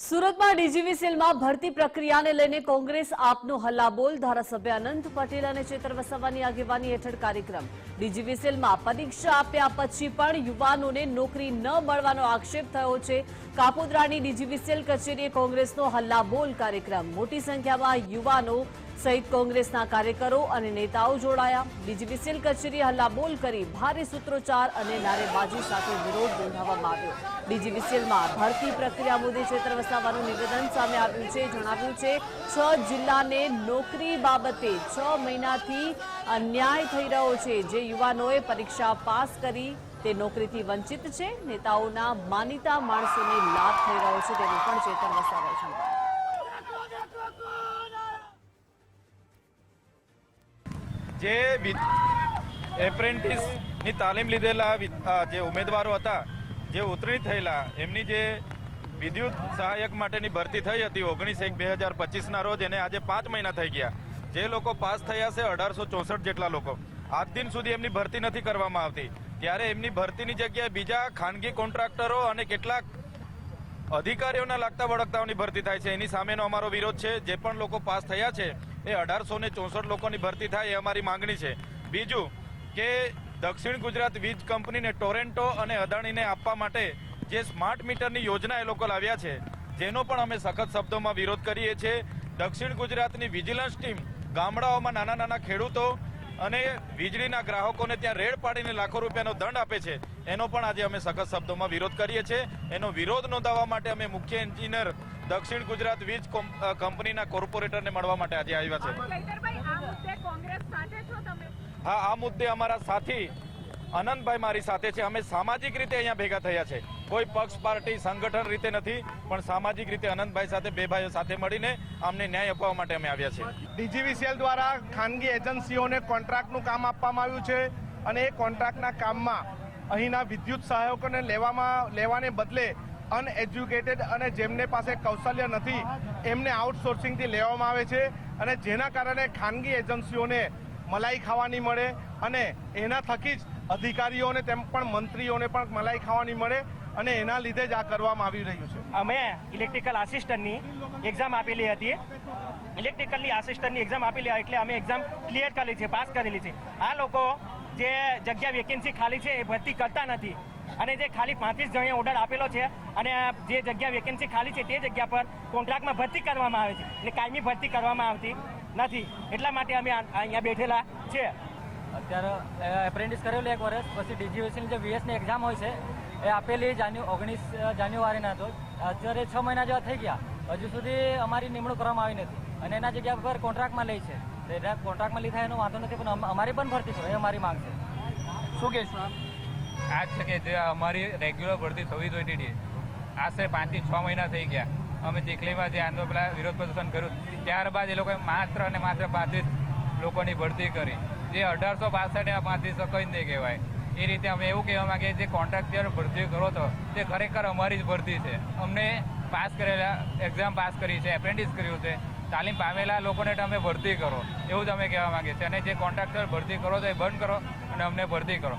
સુરતમાં ડીજીવીસીએલમાં ભરતી પ્રક્રિયાને લઈને કોંગ્રેસ આપનો હલ્લાબોલ. ધારાસભ્ય અનંત પટેલ અને ચેતર વસાવાની આગેવાની હેઠળ કાર્યક્રમ. ડીજીવીસીએલમાં પરીક્ષા આપ્યા પછી પણ યુવાનોને નોકરી ન મળવાનો આક્ષેપ થયો છે. કાપોદ્રાની ડીજીવીસીએલ કચેરીએ કોંગ્રેસનો હલ્લાબોલ કાર્યક્રમ. મોટી સંખ્યામાં યુવાનો સહિત કોંગ્રેસના કાર્યકરો અને નેતાઓ જોડાયા. ડીજીવીસીએલ કચેરી હલ્લાબોલ કરી ભારે સૂત્રોચ્ચાર અને નારેબાજી સાથે વિરોધ નોંધાવવામાં આવ્યો. ડીજીવીસીએલમાં ભરતી પ્રક્રિયા મુદ્દે ક્ષેત્ર વસાવવાનું નિવેદન સામે આવ્યું છે. જણાવ્યું છે, છ જિલ્લાને નોકરી બાબતે છ મહિનાથી અન્યાય થઈ રહ્યો છે. જે યુવાનોએ પરીક્ષા પાસ કરી તે નોકરીથી વંચિત છે. નેતાઓના માનીતા માણસોને લાભ થઈ રહ્યો છે. તેનું પણ ચેતન વસાવાએ જણાવ્યું જે એપ્રેન્ટિસની તાલીમ લીધેલા જે ઉમેદવારો હતા, જે ઉતરી થયેલા, એમની જે વિદ્યુત સહાયક માટેની ભરતી થઈ હતી ઓગણીસ એક બે હજાર પચીસના રોજ, એને આજે પાંચ મહિના થઈ ગયા. જે લોકો પાસ થયા છે અઢારસો ચોસઠ જેટલા લોકો. આજ દિન સુધી એમની ભરતી નથી કરવામાં આવતી. ત્યારે એમની ભરતીની જગ્યાએ બીજા ખાનગી કોન્ટ્રાક્ટરો અને કેટલાક અધિકારીઓના લાગતા વળગતાઓની ભરતી થાય છે. એની સામેનો અમારો વિરોધ છે. જે પણ લોકો પાસ થયા છે એ અઢારસો ને ચોસઠ લોકોની ભરતી થાય એ અમારી માંગણી છે. બીજું કે દક્ષિણ ગુજરાત વીજ કંપનીને ટોરેન્ટો અને અદાણીને આપવા માટે જે સ્માર્ટ મીટરની યોજના એ લોકો લાવ્યા છે, જેનો પણ અમે સખત શબ્દોમાં વિરોધ કરીએ છીએ. દક્ષિણ ગુજરાતની વિજિલન્સ ટીમ ગામડાઓમાં નાના નાના ખેડૂતો અને વીજળીના ગ્રાહકોને ત્યાં રેડ પાડીને લાખો રૂપિયાનો દંડ આપે છે, એનો પણ આજે અમે સખત શબ્દોમાં વિરોધ કરીએ છીએ. એનો વિરોધ નોંધાવવા માટે અમે મુખ્ય એન્જિનિયર દક્ષિણ ગુજરાત વીજ કંપનીના કોર્પોરેટરને મળવા માટે આજે આવ્યા છે. કૈતરભાઈ આ મુદ્દે કોંગ્રેસ સાથે છો તમે? હા આ મુદ્દે અમારા સાથી અનંતભાઈ મારી સાથે છે. અમે સામાજિક રીતે અહીંયા ભેગા થયા છે. કોઈ પક્ષ પાર્ટી સંગઠન રીતે નથી પણ સામાજિક રીતે અનંતભાઈ સાથે બે ભાઈઓ સાથે મળીને અમને ન્યાય અપાવવા માટે અમે આવ્યા છીએ. ડીજીવીસીએલ દ્વારા ખાનગી એજન્સીઓને કોન્ટ્રાક્ટનું કામ આપવામાં આવ્યું છે અને એ કોન્ટ્રાક્ટના કામમાં અહીંના વિદ્યુત સહાયકોને લેવામાં લેવાને બદલે અનએજ્યુકેટેડ અને જેમને પાસે કૌશલ્ય નથી, એમને આઉટસોર્સિંગથી લેવામાં આવે છે અને જેના કારણે ખાનગી એજન્સીઓને મલાઈ ખાવાની મળે અને એના થકી જ અધિકારીઓને તેમ પણ મંત્રીઓને પણ મલાઈ ખાવાની મળે અને એના લીધે જ આ કરવામાં આવી રહ્યું છે. અમે ઇલેક્ટ્રિકલ આસિસ્ટન્ટની એક્ઝામ આપેલી હતી. ઇલેક્ટ્રિકલની આસિસ્ટન્ટની એક્ઝામ આપેલી એટલે અમે એક્ઝામ ક્લિયર કરેલી છે, પાસ કરેલી છે. આ લોકો જે જગ્યા વેકેન્સી ખાલી છે એ ભરતી કરતા નથી. અને જે ખાલી પાંત્રીસ જણે ઓર્ડર આપેલો છે અને જે જગ્યા વેકેન્સી ખાલી છે તે જગ્યા પર કોન્ટ્રાક્ટમાં ભરતી કરવામાં આવે છે. એટલે કાયમી ભરતી કરવામાં આવતી નથી. એટલા માટે અમે અહીંયા બેઠેલા છે. અત્યારે એપ્રેન્ટિસ કરેલું એક વર્ષ પછી ડીજીવીસીની જે વીએસની એક્ઝામ હોય છે એ આપેલી જાન્યુ ઓગણીસ જાન્યુઆરીના તો અત્યારે છ મહિના જેવા થઈ ગયા. હજુ સુધી અમારી નિમણૂક કરવામાં આવી નથી. અને એના જગ્યા પર કોન્ટ્રાક્ટમાં લે છે. તો એના કોન્ટ્રાક્ટમાં લીધા એનો વાંધો નથી પણ અમારી પણ ભરતી છે. એ અમારી માંગ છે. શું કહેશો આ જ છે કે જે અમારી રેગ્યુલર ભરતી થવી જોઈ હતી આશરે પાંચથી છ મહિના થઈ ગયા. અમે ચીખલીમાં જે આંદોલન પેલા વિરોધ પ્રદર્શન કર્યું, ત્યારબાદ એ લોકોએ માત્ર અને માત્ર પાંત્રીસ લોકોની ભરતી કરી. જે અઢારસો બાસઠ પાંત્રીસો કંઈ જ નહીં કહેવાય. એ રીતે અમે એવું કહેવા માંગીએ જે કોન્ટ્રાક્ટર ભરતી કરો તો, તે ખરેખર અમારી જ ભરતી છે. અમને પાસ કરેલા એક્ઝામ પાસ કરી છે એપ્રેન્ટિસ કર્યું છે. તાલીમ પામેલા લોકોને તમે ભરતી કરો. એવું જ અમે કહેવા માંગીએ છીએ. અને જે કોન્ટ્રાક્ટર ભરતી કરો તો એ બંધ કરો અને અમને ભરતી કરો.